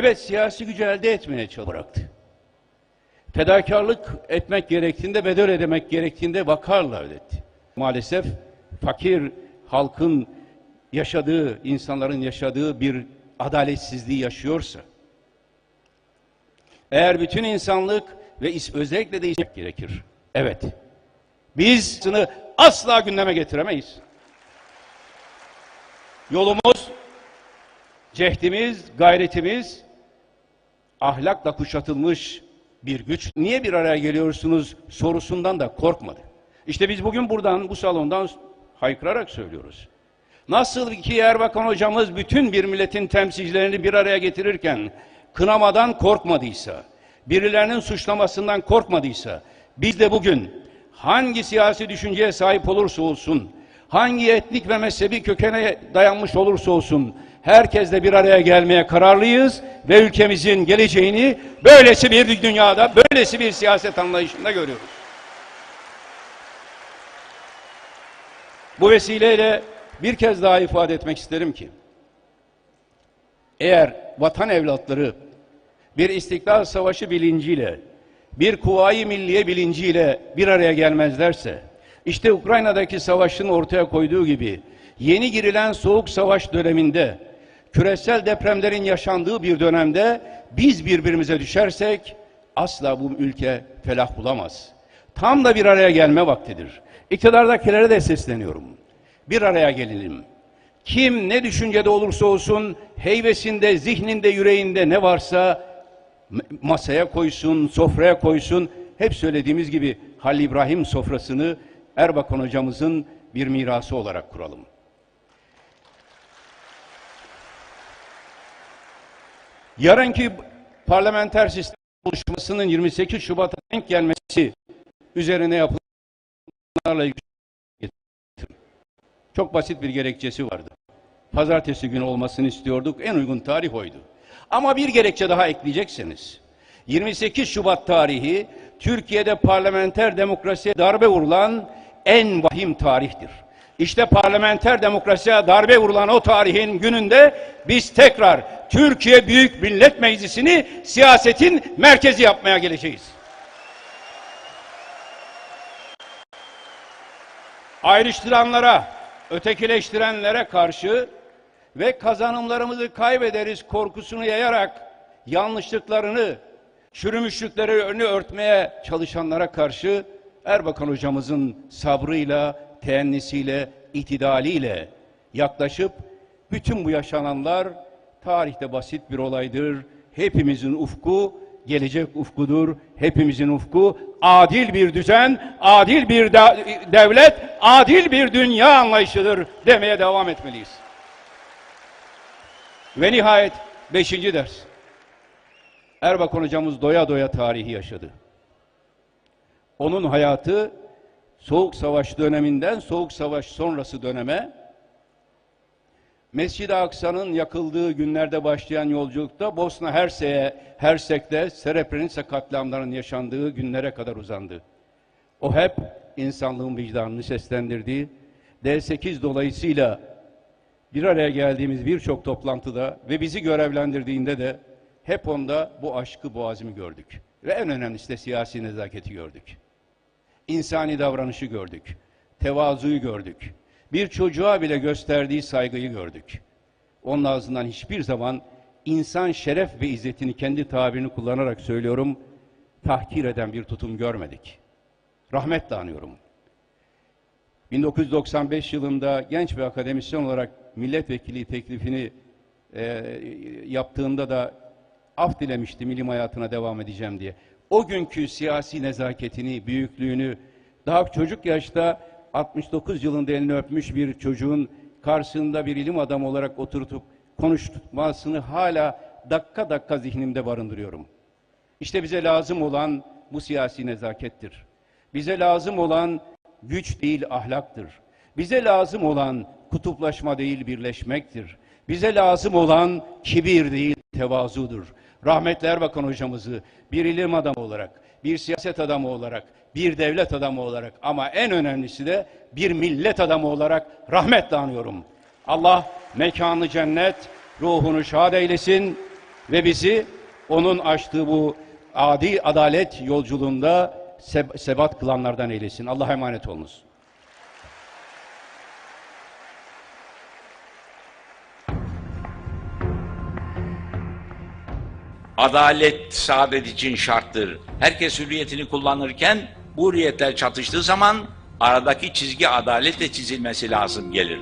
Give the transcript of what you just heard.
Evet siyasi gücü elde etmeye çalıştı. bıraktı. Fedakarlık etmek gerektiğinde, bedel ödemek gerektiğinde vakarla ödetti. Maalesef fakir halkın yaşadığı, insanların yaşadığı bir adaletsizliği yaşıyorsa, eğer bütün insanlık ve özellikle de gerekir. Evet. Biz bunu asla gündeme getiremeyiz. Yolumuz, cehdimiz, gayretimiz ahlakla kuşatılmış bir güç. Niye bir araya geliyorsunuz sorusundan da korkmadı. İşte biz bugün buradan, bu salondan haykırarak söylüyoruz. Nasıl ki Erbakan hocamız bütün bir milletin temsilcilerini bir araya getirirken kınamadan korkmadıysa, birilerinin suçlamasından korkmadıysa, biz de bugün hangi siyasi düşünceye sahip olursa olsun, hangi etnik ve mezhebi kökene dayanmış olursa olsun, herkesle bir araya gelmeye kararlıyız ve ülkemizin geleceğini böylesi bir dünyada, böylesi bir siyaset anlayışında görüyoruz. Bu vesileyle bir kez daha ifade etmek isterim ki, eğer vatan evlatları bir istiklal savaşı bilinciyle, bir kuvayi milliye bilinciyle bir araya gelmezlerse, işte Ukrayna'daki savaşın ortaya koyduğu gibi yeni girilen soğuk savaş döneminde, küresel depremlerin yaşandığı bir dönemde biz birbirimize düşersek asla bu ülke felah bulamaz. Tam da bir araya gelme vaktidir. İktidardakilere de sesleniyorum. Bir araya gelelim. Kim ne düşüncede olursa olsun heybesinde, zihninde, yüreğinde ne varsa masaya koysun, sofraya koysun. Hep söylediğimiz gibi Halil İbrahim sofrasını Erbakan hocamızın bir mirası olarak kuralım. Yarınki parlamenter sistem buluşmasının 28 Şubat'a denk gelmesi üzerine yapılanlarla ilgili çok basit bir gerekçesi vardı. Pazartesi günü olmasını istiyorduk. En uygun tarih oydu. Ama bir gerekçe daha ekleyecekseniz. 28 Şubat tarihi Türkiye'de parlamenter demokrasiye darbe vurulan en vahim tarihtir. İşte parlamenter demokrasiye darbe vurulan o tarihin gününde biz tekrar Türkiye Büyük Millet Meclisi'ni siyasetin merkezi yapmaya geleceğiz. ayrıştıranlara, ötekileştirenlere karşı ve kazanımlarımızı kaybederiz korkusunu yayarak yanlışlıklarını, çürümüşlüklerini örtmeye çalışanlara karşı Erbakan hocamızın sabrıyla, teennisiyle, itidaliyle yaklaşıp bütün bu yaşananlar tarihte basit bir olaydır. Hepimizin ufku gelecek ufkudur. Hepimizin ufku adil bir düzen, adil bir de- devlet, adil bir dünya anlayışıdır demeye devam etmeliyiz. Ve nihayet beşinci ders. Erbakan hocamız doya doya tarihi yaşadı. Onun hayatı Soğuk Savaş döneminden Soğuk Savaş sonrası döneme Mescid-i Aksa'nın yakıldığı günlerde başlayan yolculukta Bosna Hersek'e, Hersek'te Srebrenica katliamlarının yaşandığı günlere kadar uzandı. O hep insanlığın vicdanını seslendirdi. D8 dolayısıyla bir araya geldiğimiz birçok toplantıda ve bizi görevlendirdiğinde de hep onda bu aşkı, bu azmi gördük. Ve en önemlisi de siyasi nezaketi gördük. İnsani davranışı gördük. Tevazuyu gördük. Bir çocuğa bile gösterdiği saygıyı gördük. Onun ağzından hiçbir zaman insan şeref ve izzetini kendi tabirini kullanarak söylüyorum, tahkir eden bir tutum görmedik. Rahmetle anıyorum. 1995 yılında genç bir akademisyen olarak milletvekili teklifini e, yaptığında da af dilemiştim ilim hayatına devam edeceğim diye. O günkü siyasi nezaketini, büyüklüğünü daha çocuk yaşta 69 yılında elini öpmüş bir çocuğun karşısında bir ilim adamı olarak oturtup konuşmasını hala dakika dakika zihnimde barındırıyorum. İşte bize lazım olan bu siyasi nezakettir. Bize lazım olan güç değil ahlaktır. Bize lazım olan kutuplaşma değil birleşmektir. Bize lazım olan kibir değil tevazudur. Rahmetli Erbakan hocamızı bir ilim adamı olarak, bir siyaset adamı olarak, bir devlet adamı olarak ama en önemlisi de bir millet adamı olarak rahmetle anıyorum. Allah mekanı cennet, ruhunu şad eylesin Ve bizi onun açtığı bu adi adalet yolculuğunda seb- sebat kılanlardan eylesin. Allah'a emanet olunuz. Adalet saadet için şarttır. Herkes hürriyetini kullanırken bu hürriyetler çatıştığı zaman aradaki çizgi adaletle çizilmesi lazım gelir.